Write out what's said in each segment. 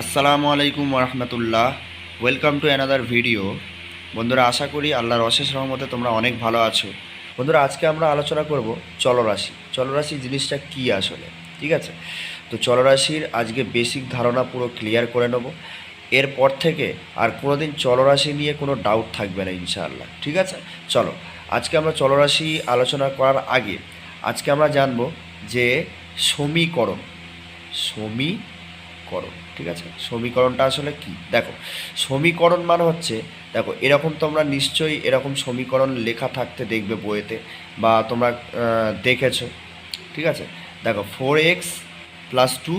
আসসালামু আলাইকুম রহমতুল্লাহ ওয়েলকাম টু অ্যানাদার ভিডিও বন্ধুরা, আশা করি আল্লাহর অশেষ রহমতে তোমরা অনেক ভালো আছো। বন্ধুরা, আজকে আমরা আলোচনা করব চলরাশি। চলরাশি জিনিসটা কি আসলে? ঠিক আছে? তো চলরাশির আজকে বেসিক ধারণা পুরো ক্লিয়ার করে নেব। এরপর থেকে আর কোনোদিন চলরাশি নিয়ে কোনো ডাউট থাকবে না, ইনশাআল্লাহ। ঠিক আছে? চলো, আজকে আমরা চলরাশি আলোচনা করার আগে আজকে আমরা জানব যে সমীকরণ। সমীকরণ। ঠিক আছে? সমীকরণটা আসলে কি? দেখো, সমীকরণ মানে হচ্ছে, দেখো, এরকম তোমরা নিশ্চয়ই এরকম সমীকরণ লেখা থাকতে দেখবে বইয়েতে বা তোমরা দেখেছ, ঠিক আছে? দেখো four x plus two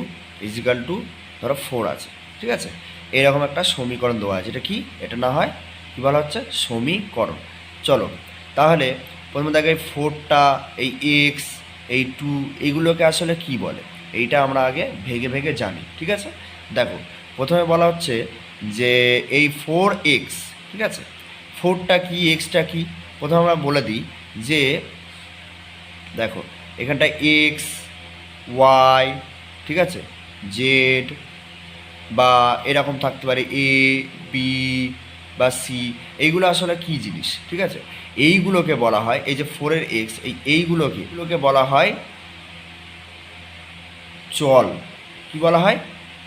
is equal two ধরো ফোর আছে, ঠিক আছে? এরকম একটা সমীকরণ দেওয়া আছে, এটা কি? এটা না হয়, কী বলা হচ্ছে? সমীকরণ। চলো, তাহলে প্রথমে দেখো এই ফোরটা এই এক্স এই টু এইগুলোকে আসলে কি বলে? এইটা আমরা আগে ভেগে ভেগে জানি, ঠিক আছে? দেখো, প্রথমে বলা হচ্ছে যে এই ফোর এক্স ঠিক আছে? ফোরটা কি এক্সটা কি? প্রথমে আমরা বলে দিই যে, দেখো, এখানটা এক্স ওয়াই ঠিক আছে? জেড বা এরকম থাকতে পারে এ বি বা সি এইগুলো আসলে কি জিনিস, ঠিক আছে? এইগুলোকে বলা হয়, এই যে ফোরের এক্স এই এইগুলোকে, এগুলোকে বলা হয় চল। কি বলা হয়?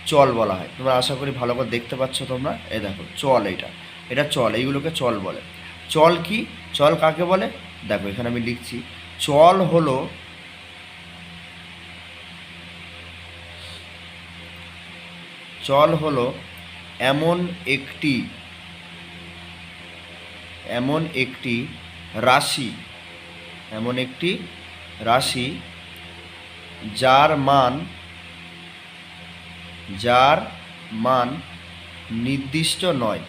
চল বলা হয়। তোমরা আশা করি ভালো করে দেখতে পাচ্ছ তোমরা। এ দেখো, চল এটা এটা চল, এইগুলোকে চল বলে। চল কি? চল কাকে বলে? দেখো, এখানে আমি লিখছি। চল হলো চল হলো এমন একটি এমন একটি রাশি, এমন একটি রাশি যার মান যার মান নির্দিষ্ট নয়।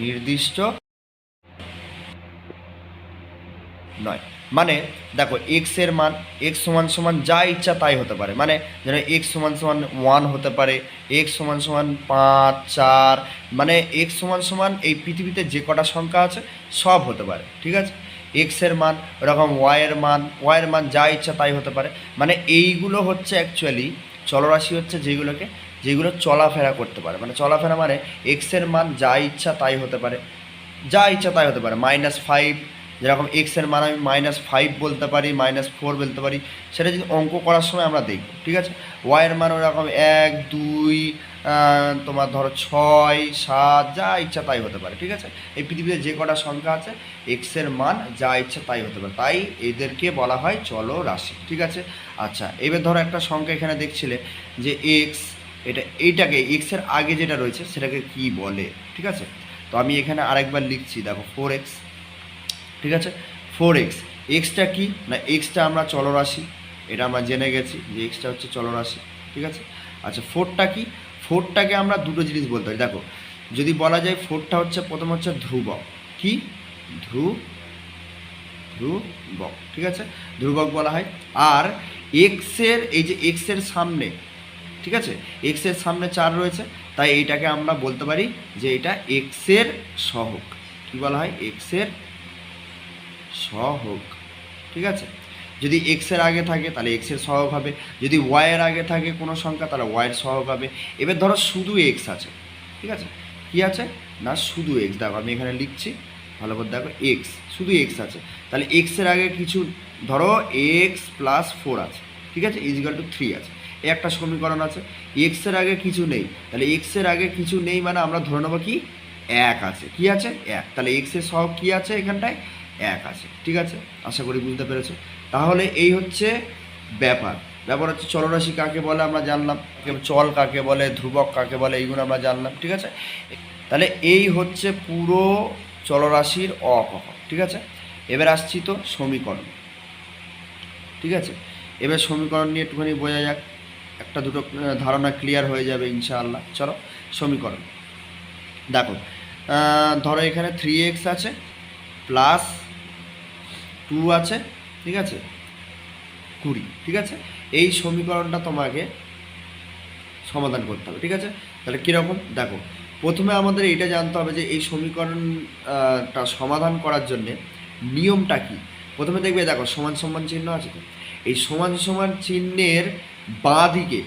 নির্দিষ্ট নয়। মানে দেখো এক্সের মান এক্স সমান সমান যা ইচ্ছা তাই হতে পারে। মানে যেন এক্স সমান সমান ওয়ান হতে পারে এক্স সমান সমান পাঁচ, চার মানে এক্স সমান সমান এই পৃথিবীতে যে কটা সংখ্যা আছে সব হতে পারে, ঠিক আছে? এক্সের মান, ওরকম ওয়াইয়ের মান ওয়াইয়ের মান যা ইচ্ছা তাই হতে পারে। মানে এইগুলো হচ্ছে অ্যাকচুয়ালি চলরাশি হচ্ছে যেগুলোকে, যেগুলো চলাফেরা করতে পারে। মানে চলাফেরা মানে এক্সের মান যা ইচ্ছা তাই হতে পারে। যা ইচ্ছা তাই হতে পারে। মাইনাস ফাইভ যেরকম এক্সের মান আমি মাইনাস ফাইভ বলতে পারি, মাইনাস ফোর বলতে পারি। সেটা যদি অঙ্ক করার সময় আমরা দেখব, ঠিক আছে? ওয়াইয়ের মান ওরকম এক, দুই তোমার ধরো ছয়, সাত, যা ইচ্ছা তাই হতে পারে, ঠিক আছে? এই পৃথিবীতে যে কটা সংখ্যা আছে এক্সের মান যা ইচ্ছা তাই হতে পারে, তাই এদেরকে বলা হয় চলো রাশি, ঠিক আছে? আচ্ছা এবার ধরো একটা সংখ্যা এখানে দেখছিলে যে এক্স এটা, এইটাকে এক্সের আগে যেটা রয়েছে, সেটাকে কি বলে, ঠিক আছে? তো আমি এখানে আরেকবার লিখছি, দেখো ফোর এক্স ঠিক আছে? ফোর এক্স এক্সটা কি? না এক্সটা আমরা চলরাশি এটা আমরা জেনে গেছি যে এক্সটা হচ্ছে চলরাশি ঠিক আছে? আচ্ছা ফোরটা কি? ফোরটাকে আমরা দুটো জিনিস বলতে পারি। দেখো, যদি বলা যায় ফোরটা হচ্ছে, প্রথম হচ্ছে ধ্রুবক। কি? ধ্রুব ধ্রুবক। ঠিক আছে? ধ্রুবক বলা হয়। আর এক্সের, এই যে এক্সের সামনে, ঠিক আছে? এক্সের সামনে চার রয়েছে, তাই এইটাকে আমরা বলতে পারি যে এটা এক্সের সহগ। কি বলা হয়? এক্সের সহগ। ঠিক আছে? যদি এক্সের আগে থাকে, তাহলে এক্সের সহগ হবে। যদি ওয়াইয়ের আগে থাকে কোনো সংখ্যা, তাহলে ওয়াইয়ের সহগ হবে। এবার ধরো শুধু এক্স আছে, ঠিক আছে? কি আছে? না, শুধু এক্স দেখো, আমি এখানে লিখছি, ভালো করে দেখো এক্স শুধু এক্স আছে। তাহলে এক্সের আগে কিছু, ধরো এক্স প্লাস ফোর আছে, ঠিক আছে? ইজিক্যাল টু থ্রি আছে। একটা সমীকরণ আছে। এক্সের আগে কিছু নেই, তাহলে এক্সের আগে কিছু নেই মানে আমরা ধরে নেব কি? এক আছে। কি আছে? এক। তাহলে এক্সের সহগ কি আছে এখানটায়? এক আছে, ঠিক আছে? আশা করি বুঝতে পেরেছ? তাহলে এই হচ্ছে ব্যাপার। ব্যাপার হচ্ছে চলরাশি কাকে বলে আমরা জানলাম চল কাকে বলে, ধ্রুবক কাকে বলে, এইগুলো আমরা জানলাম, ঠিক আছে? তাহলে এই হচ্ছে পুরো চলরাশির অকহ ঠিক আছে? এবার আসছি তো সমীকরণ। ঠিক আছে? এবার সমীকরণ নিয়ে একটুখানি বোঝা যাক। একটা দুটো ধারণা ক্লিয়ার হয়ে যাবে ইনশাআল্লাহ। চলো, সমীকরণ। দেখো ধরো এখানে থ্রি এক্স আছে প্লাস টু আছে, ঠিক আছে? কুড়ি, ঠিক আছে? এই সমীকরণটা তোমাকে সমাধান করতে হবে, ঠিক আছে? তাহলে কীরকম? দেখো, প্রথমে আমাদের এটা জানতে হবে যে এই সমীকরণটা সমাধান করার জন্যে নিয়মটা কি? প্রথমে দেখবে, দেখো, সমান সমান চিহ্ন আছে তো? এই সমান সমান চিহ্নের বাঁ দিকে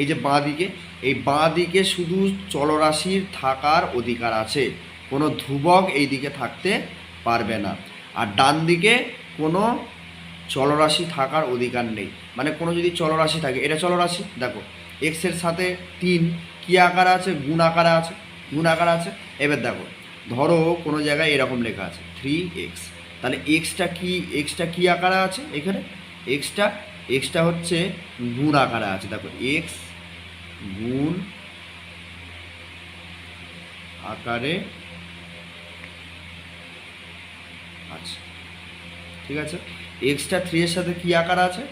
এই যে বাঁ দিকে এই বাঁ দিকে শুধু চলরাশির থাকার অধিকার আছে। কোনো ধ্রুবক এই দিকে থাকতে পারবে না। আর ডান দিকে কোনো চলরাশি থাকার অধিকার নেই। মানে কোনো যদি চলরাশি থাকে, এটা চলরাশি? দেখো এক্সের সাথে তিন, কী আকারে আছে? গুণ আকারে আছে, গুণ আকারে আছে। এবার দেখো, ধরো কোনো জায়গায় এরকম লেখা আছে থ্রি এক্স তাহলে এক্সটা কি এক্সটা কী আকারে আছে এখানে? এক্সটা এক্সটা হচ্ছে গুণ আকারে আছে। দেখো এক্স গুণ আকারে আচ্ছা। ঠিক আছে? এক্সটা থ্রি এর সাথে কী আকার আছে?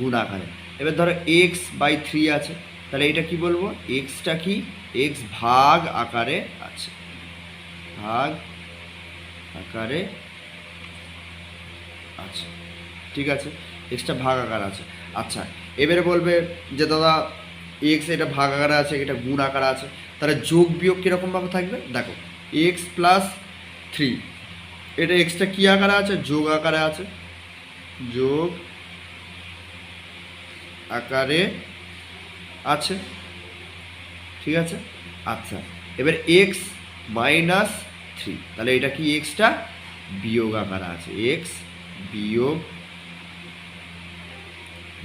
গুণ আকারে। এবার ধরো এক্স বাই থ্রি আছে। তাহলে এটা কি বলব? এক্সটা কি? এক্স ভাগ আকারে আছে। ভাগ আকারে আচ্ছা ঠিক আছে? এক্সটা ভাগ আকার আছে। আচ্ছা এবারে বলবে যে দাদা এক্স এটা ভাগ আকারে আছে, এটা গুণ আকারে আছে। তাহলে যোগ বিয়োগ কীরকমভাবে থাকবে? দেখো এক্স প্লাস থ্রি এটা এক্সট্রা কী আকারে আছে? যোগ আকারে আছে। যোগ আকারে আছে। ঠিক আছে? আচ্ছা এবার এক্স মাইনাস থ্রি তাহলে এটা কি এক্সটা বিয়োগ আকারে আছে। এক্স বিয়োগ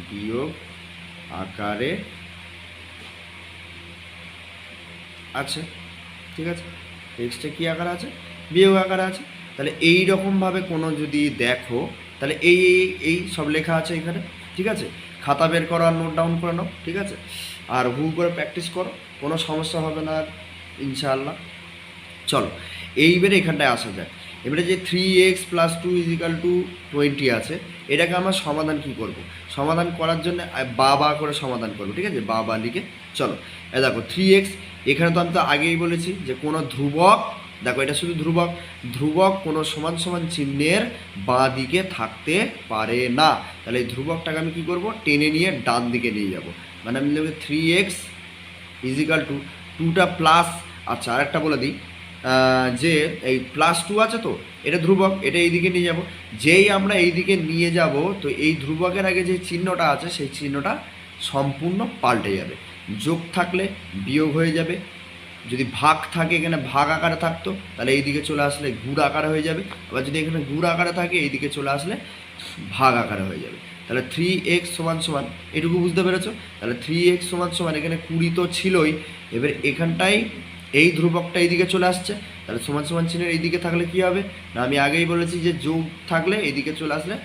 বিয়োগ আকারে আছে। ঠিক আছে? এক্সটা কী আকারে আছে? বিয়োগ আকারে আছে। তাহলে এই রকমভাবে কোনো যদি দেখো তাহলে এই এই এই সব লেখা আছে এখানে ঠিক আছে? খাতা বের করো আর নোট ডাউন করে নাও ঠিক আছে? আর হু করে প্র্যাকটিস করো কোনো সমস্যা হবে না ইনশাআল্লাহ। চলো এইবারে এখানটায় আসা যায় এবারে যে three x plus two is equal two twenty আছে এটাকে আমরা সমাধান কি করব? সমাধান করার জন্য আহ, বা বা করে সমাধান করব ঠিক আছে? বা বা লিখে চলো। এ দেখো থ্রি এক্স এখানে তো আমি তো আগেই বলেছি যে কোনো ধ্রুবক দেখো, এটা শুধু ধ্রুবক। ধ্রুবক কোনো সমান সমান চিহ্নের বাঁ দিকে থাকতে পারে না। তাহলে এই ধ্রুবকটাকে আমি কী করব? টেনে নিয়ে ডান দিকে নিয়ে যাব। মানে আমি লিখব three x is equal two টুটা প্লাস আচ্ছা আরেকটা বলে দিই। যে এই প্লাস টু আছে তো, এটা ধ্রুবক, এটা এইদিকে নিয়ে যাব। যেই আমরা এই দিকে নিয়ে যাব, তো এই ধ্রুবকের আগে যে চিহ্নটা আছে, সেই চিহ্নটা সম্পূর্ণ পাল্টে যাবে। যোগ থাকলে বিয়োগ হয়ে যাবে। যদি ভাগ থাকে এখানে ভাগ আকারে থাকতো, তাহলে এই দিকে চলে আসলে গুড় আকারে হয়ে যাবে। আবার যদি এখানে গুড় আকারে থাকে এই দিকে চলে আসলে ভাগ আকারে হয়ে যাবে। তাহলে থ্রি এক্স সমান সমান, এটুকু বুঝতে পেরেছ? তাহলে থ্রি এক্স সমান সমান এখানে কুড়ি তো ছিলই। এবার এখানটাই এই ধ্রুবকটা এইদিকে চলে আসছে। তাহলে সমান সমান চিহ্নের এইদিকে থাকলে কি হবে? না, আমি আগেই বলেছি যে যোগ থাকলে এইদিকে চলে আসলে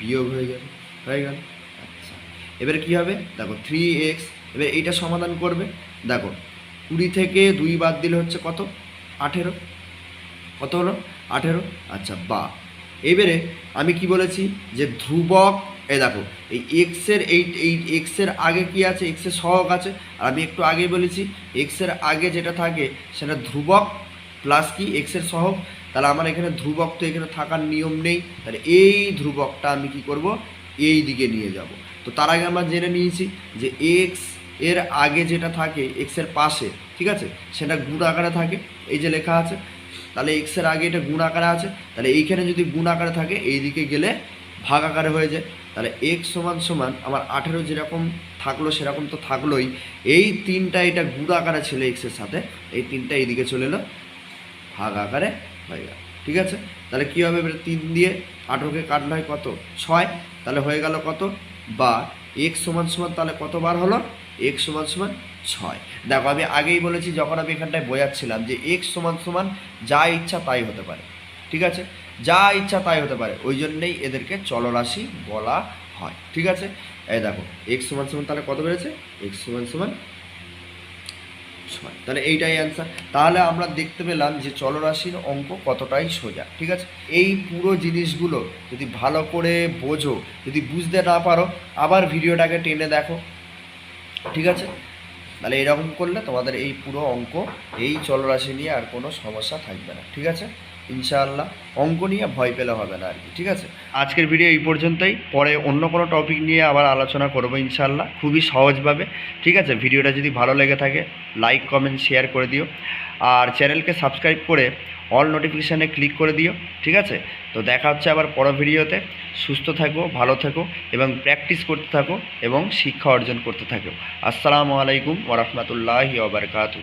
বিয়োগ হয়ে যাবে। হয়ে গেল? আচ্ছা। এবারে কি হবে? দেখো থ্রি এক্স এবার এইটা সমাধান করবে। দেখো কুড়ি থেকে দুই বাদ দিলে হচ্ছে কত? আঠেরো। কত হলো? আঠেরো। আচ্ছা বা। এবারে আমি কি বলেছি যে ধ্রুবক, এই দেখো, এই এক্সের এই এই এক্সের আগে কি আছে? এক্সের সহক আছে। আর আমি একটু আগেই বলেছি এক্সের আগে যেটা থাকে সেটা ধ্রুবক প্লাস কি? এক্সের সহক তাহলে আমার এখানে ধ্রুবক তো এখানে থাকার নিয়ম নেই। তাহলে এই ধ্রুবকটা আমি কি করব? এই দিকে নিয়ে যাব। তো তার আগে আমরা জেনে নিয়েছি যে এক্স এর আগে যেটা থাকে এক্সের পাশে, ঠিক আছে? সেটা গুণ আকারে থাকে, এই যে লেখা আছে। তাহলে এক্সের আগে এটা গুণ আকারে আছে, তাহলে এইখানে যদি গুণ আকারে থাকে এই দিকে গেলে ভাগ আকারে হয়ে যায়। তাহলে এক্স সমান সমান আমার আঠেরো যেরকম থাকল, সেরকম তো থাকলোই। এই তিনটা এটা গুণ আকারে ছিল এক্সের সাথে, এই তিনটা এইদিকে চলে এলো, ভাগ আকারে হয়ে গেল, ঠিক আছে? তাহলে কী হবে এবারে তিন দিয়ে আঠেরোকে কাটলে হয় কত? ছয়, তাহলে হয়ে গেল কত? বা এক্স সমান সমান তাহলে কতবার হলো? এক্স সমান সমান ছয়। দেখো, আমি আগেই বলেছি, যখন আমি এখানটায় বোঝাচ্ছিলাম যে এক্স সমান সমান যা ইচ্ছা তাই হতে পারে। ঠিক আছে? যা ইচ্ছা তাই হতে পারে, ওই জন্যেই এদেরকে চলরাশি বলা হয়। ঠিক আছে? এই দেখো এক্স সমান সমান তাহলে কত বেড়েছে? এক্স সমান সমান ছয়। তাহলে এইটাই অ্যান্সার তাহলে আমরা দেখতে পেলাম যে চলরাশির অঙ্ক কতটাই সোজা। ঠিক আছে? এই পুরো জিনিসগুলো যদি ভালো করে বোঝো, যদি বুঝতে না পারো, আবার ভিডিওটাকে টেনে দেখো। ঠিক আছে? তাহলে এরকম করলে তোমাদের এই পুরো অঙ্ক এই চলরাশি নিয়ে আর কোনো সমস্যা থাকবে না, ঠিক আছে? ইনশাআল্লাহ। অঙ্ক নিয়ে ভয় পেলে হবে না আর কি, ঠিক আছে? আজকের ভিডিও এই পর্যন্তই। পরে অন্য কোনো টপিক নিয়ে আবার আলোচনা করব ইনশাআল্লাহ, খুবই সহজভাবে। ঠিক আছে? ভিডিওটা যদি ভালো লেগে থাকে লাইক কমেন্ট শেয়ার করে দিও। আর চ্যানেলকে সাবস্ক্রাইব করে অল নোটিফিকেশানে ক্লিক করে দিও, ঠিক আছে? তো দেখা হচ্ছে আবার পর ভিডিওতে সুস্থ থাকো, ভালো থাকো এবং প্র্যাকটিস করতে থাকো এবং শিক্ষা অর্জন করতে থাকো। আসসালামু আলাইকুম ওরহমতুল্লাহি ওবরকাতু